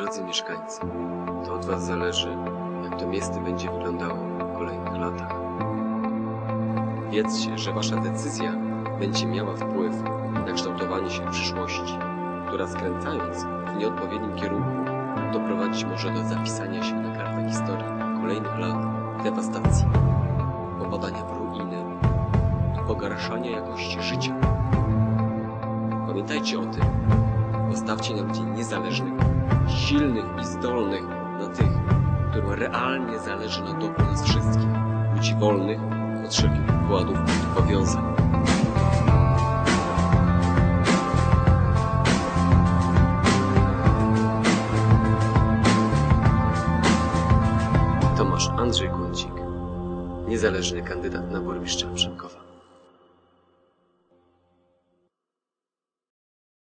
Drodzy mieszkańcy, to od Was zależy, jak to miasto będzie wyglądało w kolejnych latach. Wiedzcie, że Wasza decyzja będzie miała wpływ na kształtowanie się przyszłości, która skręcając w nieodpowiednim kierunku doprowadzić może do zapisania się na kartach historii kolejnych lat dewastacji, popadania w ruiny, pogarszania jakości życia. Pamiętajcie o tym, postawcie na ludzi niezależnych, silnych i zdolnych, na tych, którym realnie zależy na dobru nas wszystkich, ludzi wolnych od wszelkich układów i powiązań. Tomasz Andrzej Kącik, niezależny kandydat na burmistrza Przemkowa.